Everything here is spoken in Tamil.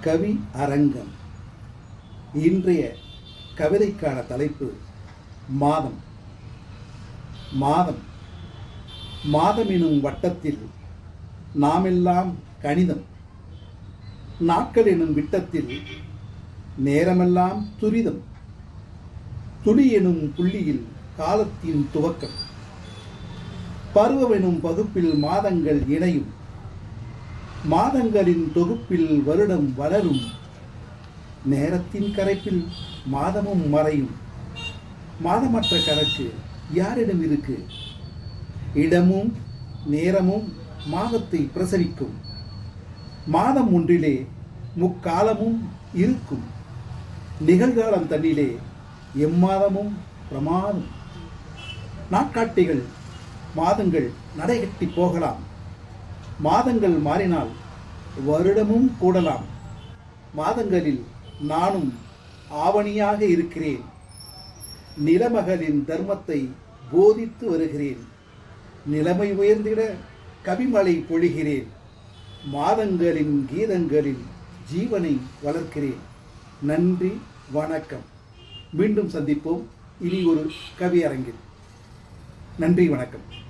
கவி அரங்கம் இன்றைய கவிதைக்கான தலைப்பு மாதம். மாதம். மாதம் எனும் வட்டத்தில் நாமெல்லாம் கணிதம். நாட்கள் எனும் விட்டத்தில் நேரமெல்லாம் துரிதம். துளி எனும் புள்ளியில் காலத்தின் துவக்கம். பருவமெனும் பகுப்பில் மாதங்கள் இணையும். மாதங்களின் தொகுப்பில் வருடம் வளரும். நேரத்தின் கரைப்பில் மாதமும் மறையும். மாதமற்ற கணக்கு யாரிடம் இருக்கு? இடமும் நேரமும் மாதத்தை பிரசவிக்கும். மாதம் ஒன்றிலே முக்காலமும் இருக்கும். நிகழ்காலம் தன்னிலே எம்மாதமும் பிரமாதம். நாட்காட்டிகள் மாதங்கள் நடைகட்டி போகலாம். மாதங்கள் மாறினால் வருடமும் கூடலாம். மாதங்களில் நானும் ஆவணியாக இருக்கிறேன். நிலமகளின் தர்மத்தை போதித்து வருகிறேன். நிலைமை உயர்ந்திட கவிமலை பொழிகிறேன். மாதங்களின் கீதங்களில் ஜீவனை வளர்க்கிறேன். நன்றி வணக்கம். மீண்டும் சந்திப்போம். இனி ஒரு கவியரங்கில். நன்றி வணக்கம்.